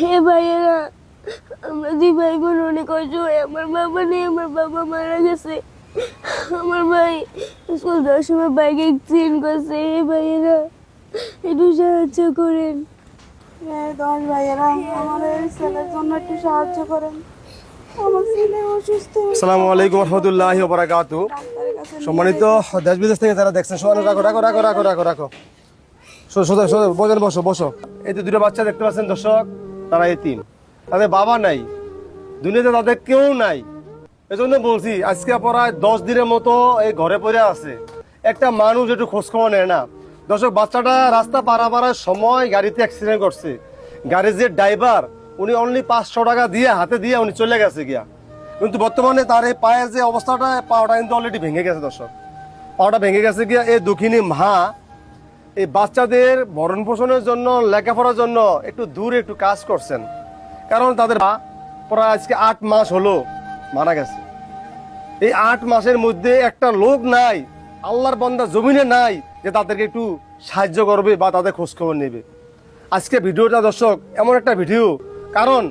হে ভাইয়েরা আমরা দুই ভাই বোন অনেক অসহায় আমার বাবা নেই আমার বাবা মারা গেছে। আমার ভাই স্কুল যাওয়ার সময় বাইক অ্যাক্সিডেন্ট করছে। হে ভাইয়েরা একটু সাহায্য করেন। এই দশ ভাইয়েরা আমার এই ছেলের জন্য একটু সাহায্য করেন। আমার আসসালামু আলাইকুম রহমতুল্লাহ বারাকাত সম্মানিত দেশ বিদেশ থেকে যারা দেখছেন সবাই রাখো রাখো রাখো রাখো রাখো রাখো। সোজা সোজা বসো বসো। এই তো দুটো বাচ্চা দেখতে পাচ্ছেন দর্শক। তারা এতিম। তাদের বাবা নাই। দুনিয়াতে তাদের কেউ নাই। এজন্য বলছি, আজকে প্রায় দশ দিনের মতো এই ঘরে পড়ে আছে। একটা মানুষ একটু খোঁজখবর নেয় না। দর্শক, বাচ্চাটা রাস্তা পারাপারের সময় গাড়িতে অ্যাক্সিডেন্ট করছে। গাড়ির যে ড্রাইভার উনি অনলি পাঁচশো টাকা দিয়ে, হাতে দিয়ে উনি চলে গেছে গিয়া। কিন্তু বর্তমানে তার এই পায়ের যে অবস্থাটা, পাওয়াটা কিন্তু অলরেডি ভেঙে গেছে দর্শক। পাওয়াটা ভেঙে গেছে গিয়া এই দুঃখিনী মা এই বাচ্চাদের ভরণ পোষণের জন্য, লেখাপড়ার জন্য একটু দূরে একটু কাজ করছেন। কারণ তাদের প্রায় আজকে আট মাস হলো মারা গেছে। এই আট মাসের মধ্যে একটা লোক নাই, আল্লাহর বন্দা জমিনে নাই যে তাদেরকে একটু সাহায্য করবে বা তাদের খোঁজখবর নেবে। আজকে ভিডিওটা দর্শক, এমন একটা ভিডিও। কারণ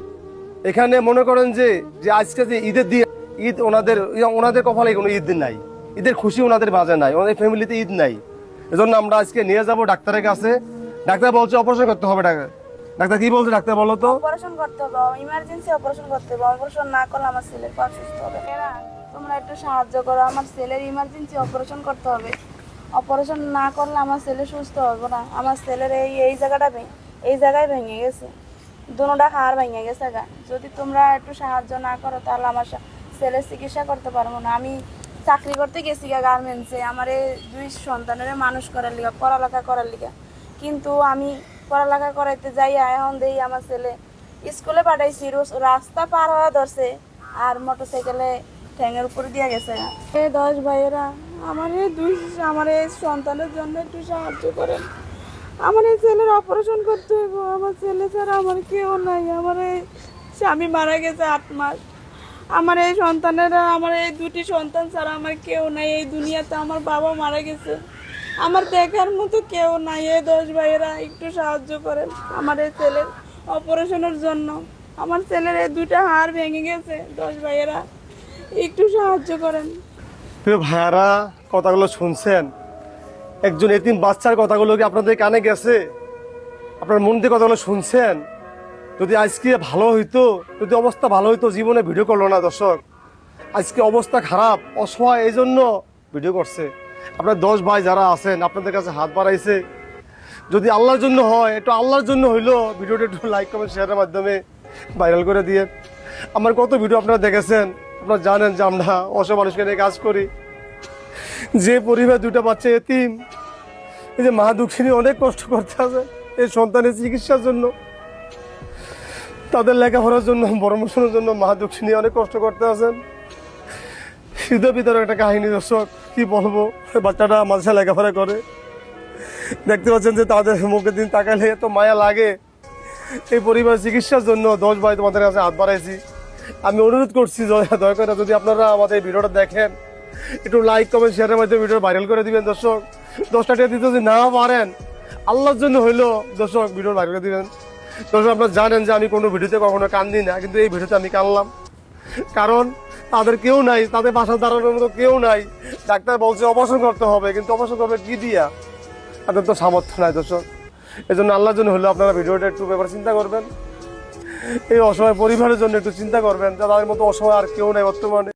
এখানে মনে করেন যে যে আজকে যে ঈদের দিন, ঈদ ওনাদের ওনাদের কপালে কোনো ঈদ নাই। ঈদের খুশি ওনাদের বাজে নাই, ওনাদের ফ্যামিলিতে ঈদ নাই। এজন্য আমরা আজকে নিয়ে যাব ডাক্তারের কাছে। ডাক্তার বলছে অপারেশন করতে হবে ডাক্তার। কি বলছে ডাক্তার বলো তো? অপারেশন করতে হবে ইমার্জেন্সি অপারেশন করতে হবে। অপারেশন না করলে আমার ছেলের পা সুস্থ হবে। তোমরা একটু সাহায্য করো। আমার ছেলের ইমার্জেন্সি অপারেশন করতে হবে। অপারেশন না করলে আমার ছেলে সুস্থ হবে না। আমার ছেলের এই এই জায়গাটা এই জায়গায় ভেঙে গেছে। দুটা হাড় ভেঙে গেছে গা। যদি তোমরা একটু সাহায্য না করো, তাহলে আমার ছেলের চিকিৎসা করতে পারব না। আমি চাকরি করতে গেছি গা গার্মেন্টসে আমার দুই সন্তানের মানুষ করার লিগা, পড়ালেখা করার লিগা। কিন্তু আমি পড়ালেখা করাইতে যাইয়া এখন দেই আমার ছেলে স্কুলে পাঠাইছি রাস্তা পার হওয়া ধরছে আর মোটর সাইকেলে ঠ্যাঙের উপরে দিয়ে গেছে। দশ ভাইয়েরা, আমার দুই আমার এই সন্তানের জন্য একটু সাহায্য করেন। আমার এই ছেলের অপারেশন করতে হইব, আমার ছেলে ছাড়া আমার কেউ নাই। আমার এই স্বামী মারা গেছে আট মাস। আমার এই সন্তানেরা, আমার এই দুটি সন্তান ছাড়া আমার কেউ নাই। এই দুনিয়াতে আমার বাবা মারা গেছে। আমার দেখার মতো কেউ নাই। এই দশ ভাইয়েরা একটু সাহায্য করেন আমার এই ছেলের অপারেশনের জন্য। আমার ছেলের এই দুইটা হাড় ভেঙে গেছে, দশ ভাইয়েরা। একটু সাহায্য করেন। ভাইয়ারা, কথাগুলো শুনছেন? একজন এতিম বাচ্চার কথাগুলো কি আপনাদের কানে গেছে? আপনার মন দিয়ে কথাগুলো শুনছেন? যদি আজকে ভালো হইতো, যদি অবস্থা ভালো হইতো, জীবনে ভিডিও করল না দর্শক। আজকে অবস্থা খারাপ, অসহায় এই জন্য ভিডিও করছে। আপনার দশ ভাই যারা আছেন, আপনাদের কাছে হাত বাড়াইছে। যদি আল্লাহর জন্য হয়, একটু আল্লাহর জন্য হইল ভিডিওটা একটু লাইক কমেন্ট শেয়ারের মাধ্যমে ভাইরাল করে দিয়ে। আমার কত ভিডিও আপনারা দেখেছেন? আপনারা জানেন যে আমরা অসহায় মানুষকে নিয়ে কাজ করি। যে পরিবার দুটা বাচ্চা এতিম, এই যে মা দুঃখিনী অনেক কষ্ট করতে আছে, এই সন্তানের চিকিৎসার জন্য। তাদের লেখাপড়ার জন্য, পরামর্শের জন্য মা দুঃখিনী অনেক কষ্ট করতে আছেন। সিদ্ধ ভিতরে একটা কাহিনী, দর্শক, কি বলব? বাচ্চাটা মাঝে লেখাপড়া করে। দেখতে পাচ্ছেন যে তাদের মুখের দিন তাকালে এত মায়া লাগে। এই পরিবার চিকিৎসার জন্য দশ ভাই তোমাদের কাছে হাত বাড়াইছি। আমি অনুরোধ করছি, দয়া করে যদি আপনারা আমাদের এই ভিডিওটা দেখেন, একটু লাইক কমেন্ট শেয়ারের মাধ্যমে ভিডিও ভাইরাল করে দিবেন, দর্শক। দশটা টাকা দিতে যদি না পারেন, আল্লাহর জন্য হইল দর্শক ভিডিও ভাইরাল করে দিবেন। দর্শক আপনারা জানেন যে আমি কোনো ভিডিওতে কখনো কান্দি না, কিন্তু এই ভিডিওতে আমি কানলাম। কারণ তাদের কেউ নাই, তাদের বাসা দাঁড়ানোর মতো কেউ নাই। ডাক্তার বলছে অপারেশন করতে হবে, কিন্তু অপারেশন করবে কি দিয়া? তাদের তো সামর্থ্য নাই দর্শক। এই জন্য আল্লাহর জন্য হলো আপনারা ভিডিওটা একটু ব্যাপারে চিন্তা করবেন। এই অসহায় পরিবারের জন্য একটু চিন্তা করবেন তাদের মতো অসহায় আর কেউ নাই বর্তমানে।